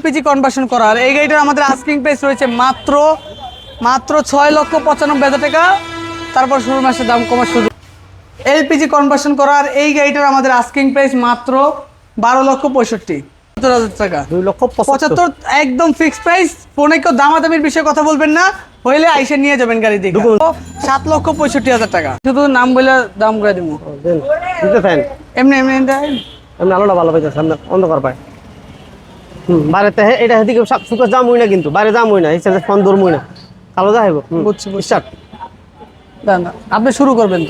LPG conversion করা আর এই গাড়িটার আমাদের আস্কিং প্রাইস রয়েছে মাত্র মাত্র ছয় লক্ষ পঁচানব্বই হাজার টাকা। তারপর শুরু মাসের দাম কমার সুযোগ। এলপিজি কনভার্সন করার এই গাড়িটার আমাদের আস্কিং প্রাইস মাত্র বারো লক্ষ পঁয়ষট্টি। সত্তর হাজার টাকা। দুই লক্ষ পঁচাত্তর। একদম ফিক্সড প্রাইস ফোনে কেউ দামাদামির বিষয়ে কথা বলবেন না। হইলে আইসে নিয়ে যাবেন গাড়ি Document- সাত লক্ষ পঁয়ষট্টি হাজার টাকা। শুধু নাম বলে দাম করে দিব। এমনি এমনি এমনি আলোটা ভালো পাইছে সামনে অন্ধকার পায়। হে এটা হেদিকে সুকাস জাম হই না কিন্তু বারে জাম হই না ফোন দূর হই না। কালো বুঝছি, স্টার্ট না না আপনি শুরু করবেন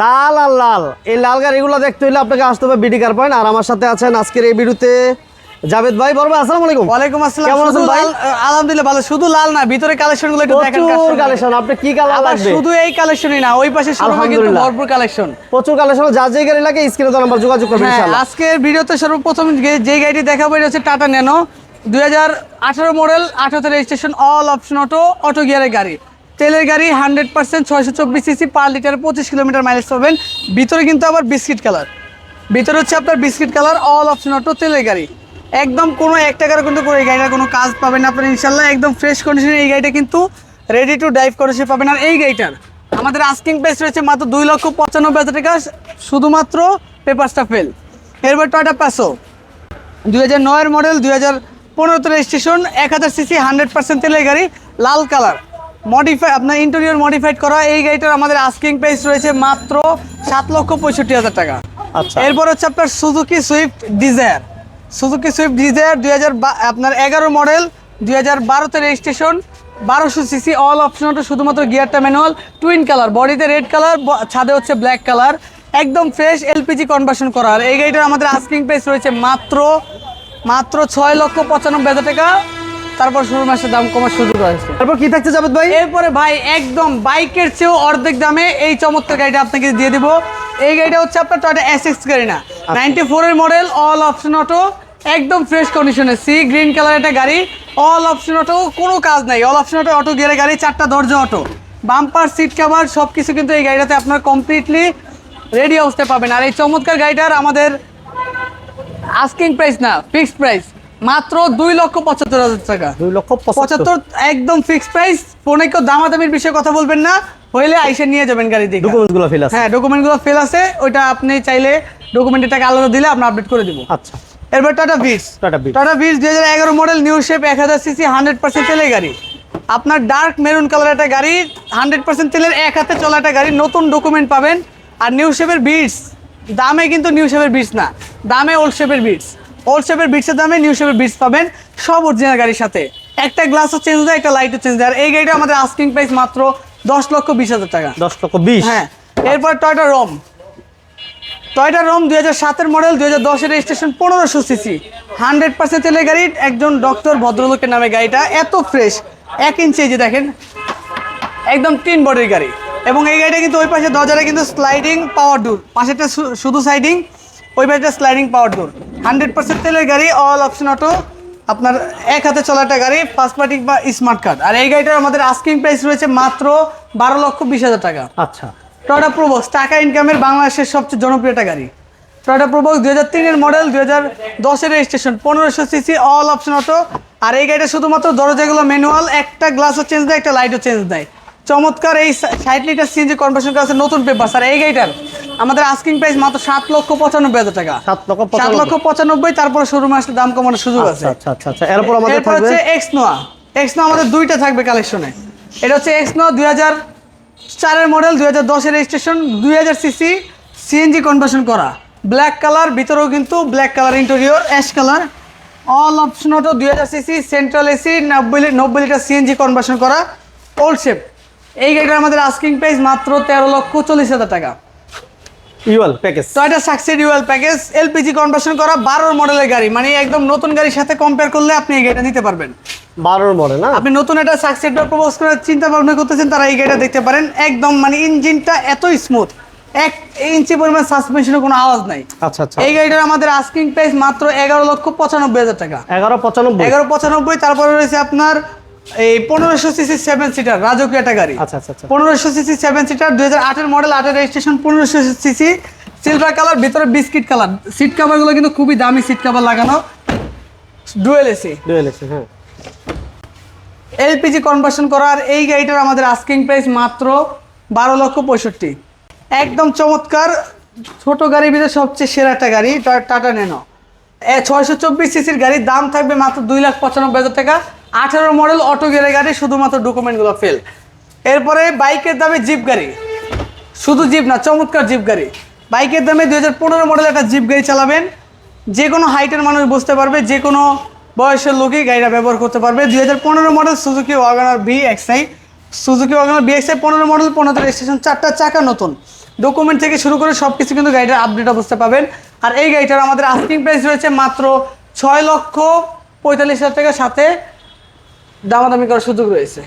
লাল আর লাল। এই লাল গাড়িগুলো দেখতে হলে আপনাকে আসতে হবে বিডি কার পয়েন্ট আর আমার সাথে আছেন আজকের এই ভিডিওতে জাভেদ ভাই বলব আসসালামু আলাইকুম। ওয়ালাইকুম আসসালাম। কেমন আছেন ভাই? আলহামদুলিল্লাহ ভালো। শুধু লাল না ভিতরে কালেকশনগুলো একটু দেখেন প্রচুর কালেকশন আপনি কি কালার লাগবে? শুধু এই কালেকশনই না ওই পাশে শোরুমে কিন্তু ভরপুর কালেকশন প্রচুর কালেকশন যা যে গাড়ি লাগে স্ক্রিনে তো নাম্বার যোগাযোগ করবেন হ্যাঁ ইনশাআল্লাহ। আজকের ভিডিওতে সর্বপ্রথম যে- গাড়িটি দেখাবো এটা হচ্ছে টাটা ন্যানো দুই হাজার আঠারো মডেল আঠারোতে registration all option auto auto গিয়ারের গাড়ি। তেলের গাড়ি হান্ড্রেড পার্সেন্ট ছয়শো চব্বিশ সিসি পার লিটার পঁচিশ কিলোমিটার মাইলেজ পাবেন। ভিতরে কিন্তু আবার বিস্কিট কালার ভিতরে হচ্ছে আপনার biscuit colour all option auto তেলের গাড়ি। একদম কোনো এক টাকারও কিন্তু কোনো এই গাড়িটার কোনো কাজ পাবেন না। আপনার ইনশাল্লাহ একদম ফ্রেশ কন্ডিশনে এই গাড়িটা কিন্তু রেডি টু ড্রাইভ করে সে পাবেন। আর এই গাড়িটার আমাদের আস্কিং প্রাইস রয়েছে মাত্র দুই লক্ষ পঁচানব্বই হাজার টাকা শুধুমাত্র পেপারসটা ফেল এরপর টয়টা প্যাসো দুই হাজার নয়ের মডেল দুই হাজার পনেরোতে রেজিস্ট্রেশন এক হাজার সিসি হান্ড্রেড পার্সেন্ট তেলের গাড়ি লাল কালার মডিফাই আপনার ইন্টেরিয়র মডিফাইড করা এই গাড়িটার আমাদের আস্কিং প্রাইস রয়েছে মাত্র সাত লক্ষ পঁয়ষট্টি হাজার টাকা। আচ্ছা। এরপর হচ্ছে আপনার Suzuki Swift Dzire Suzuki Swift Dzire দুই হাজার আপনার এগারো মডেল দুই হাজার বারোতে রেজিস্ট্রেশন বারোশো সিসি অল অপশন শুধুমাত্র গিয়ারটা ম্যানুয়াল টুইন কালার বডিতে রেড কালার ছাদে হচ্ছে ব্ল্যাক কালার একদম ফ্রেশ এলপিজি কনভার্সন করা। আর এই গাড়িটার আমাদের আস্কিং প্রাইস রয়েছে মাত্র মাত্র ছয় লক্ষ পঁচানব্বই হাজার টাকা। তারপর শুরু মাসের দাম কমার সুযোগ রয়েছে। তারপর কি থাকছে জাভেদ ভাই? এরপরে ভাই একদম বাইকের চেয়েও অর্ধেক দামে এই চমৎকার গাড়িটা আপনাকে দিয়ে দিব। এই গাড়িটা হচ্ছে আপনার টয়টা এসএক্স গাড়ি না নাইনটি ফোরের মডেল অল অপশন অটো একদম ফ্রেশ কন্ডিশনে সি গ্রিন কালার একটা গাড়ি। অল অপশন অটো কোনো কাজ নাই। অল অপশন অটো অটো গিয়ারের গাড়ি চারটা দরজা অটো বাম্পার সিট কাভার সব কিছু কিন্তু এই গাড়িটাতে আপনার কমপ্লিটলি রেডি অবস্থায় পাবেন। আর এই চমৎকার গাড়িটার আমাদের আস্কিং প্রাইস না ফিক্সড প্রাইস মাত্র দুই লক্ষ পঁচাত্তর হাজার টাকা। দুই লক্ষ পঁচাত্তর। একদম ফিক্সড প্রাইস ফোনে কেউ দামাদামির বিষয়ে কথা বলবেন না। হইলে আইসে নিয়ে যাবেন গাড়ি দেখে ডকুমেন্টসগুলো ফিল আছে। হ্যাঁ ডকুমেন্টগুলো ফেল আছে। ওইটা আপনি চাইলে ডকুমেন্টের টাকা আলাদা দিলে আমরা আপডেট করে দিব। আচ্ছা। এরপর টাটা ভিস টাটা ভিস দুই হাজার এগারো মডেল নিউ শেপ এক হাজার সিসি হান্ড্রেড পার্সেন্ট তেলের গাড়ি। আপনার ডার্ক মেরুন কালার একটা গাড়ি হান্ড্রেড পার্সেন্ট তেলের এক হাতে চলা একটা গাড়ি নতুন ডকুমেন্ট পাবেন। আর নিউ শেপের বিটস দামে কিন্তু নিউ শেপের বিটস না দামে ওল্ড শেপের বিটস ওল্ড শেপের বিটসের দামে নিউ শেপের বিটস পাবেন সব অরিজিনাল গাড়ির সাথে। একটা গ্লাসও চেঞ্জ দেয় একটা লাইটও চেঞ্জ দেয়। আর এই গাড়িটা আমাদের আস্কিং প্রাইস মাত্র দশ লক্ষ বিশ হাজার টাকা। দশ লক্ষ বিশ। হ্যাঁ এরপর টয়টা রোম টয়টা রোম দুই হাজার সাতের মডেল দুই হাজার দশের রেজিস্ট্রেশন পনেরোশো সিসি হান্ড্রেড পার্সেন্ট তেলের গাড়ি, একজন ডক্টর ভদ্রলোকের নামে গাড়িটা এত ফ্রেশ এক ইঞ্চি যে দেখেন, একদম তিন বডির গাড়ি। এবং এই গাড়িটা কিন্তু ওই পাশে দরজাটা কিন্তু স্লাইডিং পাওয়ার ডোর পাশেরটা শুধু সাইডিং ওই পাশে sliding power door hundred percent তেলের গাড়ি অল অপশন অটো আপনার এক হাতে চলা একটা গাড়ি ফার্স্ট বা স্মার্ট কার্ড আর এই গাড়িটার আমাদের আস্কিং প্রাইস রয়েছে মাত্র বারো লক্ষ বিশ হাজার টাকা। আচ্ছা। টয়টা প্রোবক্স টাকা ইনকামের বাংলাদেশের সবচেয়ে জনপ্রিয় একটা গাড়ি। টয়টা প্রোবক্স দুই হাজার তিনের মডেল দুই হাজার দশের রেজিস্ট্রেশন পনেরোশো সিসি অল অপশন অটো আর এই গাড়িটা শুধুমাত্র দরজাগুলো ম্যানুয়াল একটা গ্লাসও চেঞ্জ দেয় একটা লাইটও চেঞ্জ দেয়। চমৎকার এই ষাট লিটার সিএনজি কনভার্সন করা আছে নতুন পেপার আর এই গাড়িটার আমাদের আস্কিং প্রাইস মাত্র সাত লক্ষ পঁচানব্বই হাজার টাকা। সাত লক্ষ পঁচানব্বই। লক্ষ পঁচানব্বই তারপরে শোরুমে আসলে দাম কমানোর সুযোগ আছে। আচ্ছা আচ্ছা আচ্ছা আচ্ছা এরপর আমাদের হচ্ছে এক্স নোয়া এক্স নোয়া আমাদের দুইটা থাকবে কালেকশনে এটা হচ্ছে এক্স নোয়া দুই হাজার চারের মডেল দুই হাজার দশের রেজিস্ট্রেশন দুই হাজার সিসি সিএনজি কনভার্সন করা। ব্ল্যাক কালার ভিতরেও কিন্তু black colour interior ash colour all option auto দুই হাজার সিসি সেন্ট্রাল এসি নব্বই নব্বই লিটার সিএনজি কনভার্সন করা। ওল্ড শেপ এই গাড়িটার আমাদের আস্কিং প্রাইস মাত্র তেরো লক্ষ চল্লিশ হাজার টাকা। UL package Toyota dual package LPG conversion করা বারোর মডেলের গাড়ি। মানে একদম নতুন গাড়ির সাথে কম্পেয়ার করলে আপনি এই গাড়িটা নিতে পারবেন। বারোর মডেল না? আপনি নতুন একটা সাকসেস প্রপোজ করার চিন্তা ভাবনা করতেছেন তারা এই গাড়িটা দেখতে পারেন। একদম মানে ইঞ্জিনটা এত স্মুথ এক ইঞ্চি পরিমাণ সাসপেনশনের কোনো আওয়াজ নাই। আচ্ছা আচ্ছা। এই গাড়িটার আমাদের আস্কিং প্রাইস মাত্র এগারো লক্ষ পঁচানব্বই হাজার টাকা। এগারো পঁচানব্বই। এগারো পঁচানব্বই তারপরে রয়েছে আপনার এই পনেরোশো সিসি সেভেন সিটার রাজকীয় একটা গাড়ি আচ্ছা আচ্ছা আচ্ছা। পনেরোশো সিসি সেভেন সিটার দুই হাজার আটের মডেল আটের রেজিস্ট্রেশন পনেরোশো সিসি। সিলভার কালার ভিতরে বিস্কিট কালার সিট কাভারগুলো কিন্তু খুবই দামি সিট কাভার লাগানো। ডুয়েল এসি ডুয়েল এসি হ্যাঁ। এলপিজি কনভার্সন করার এই গাড়িটার আমাদের আস্কিং প্রাইস মাত্র বারো লক্ষ পঁয়ষট্টি। একদম চমৎকার। ছোট গাড়ির ভিতরে সবচেয়ে সেরা একটা গাড়ি টাটা ন্যানো ছয়শো চব্বিশ সিসির গাড়ির দাম থাকবে মাত্র দুই লাখ পঁচানব্বই হাজার টাকা। আঠারো মডেল অটো গিয়ারের গাড়ি, শুধুমাত্র ডকুমেন্টগুলো ফেল এরপরে বাইকের দামে জিপ গাড়ি। শুধু জিপ না, চমৎকার জিপ গাড়ি। বাইকের দামে দুই হাজার পনেরো মডেল একটা জিপ গাড়ি চালাবেন। যে কোনো হাইটের মানুষ বুঝতে পারবে, যে কোনো বয়সের লোকই গাড়িটা ব্যবহার করতে পারবে। দুই হাজার পনেরো model Suzuki Wagon R V X I Suzuki Wagon R V X I পনেরো মডেল, পনেরো রেজিস্ট্রেশন চারটা চাকা নতুন। ডকুমেন্ট থেকে শুরু করে সব কিছু কিন্তু গাড়িটার আপডেট অবস্থা পাবেন আর এই গাড়িটার আমাদের আস্কিং প্রাইস রয়েছে মাত্র ছয় লক্ষ পঁয়তাল্লিশ হাজার টাকার সাথে দামাদামি করার সুযোগ রয়েছে।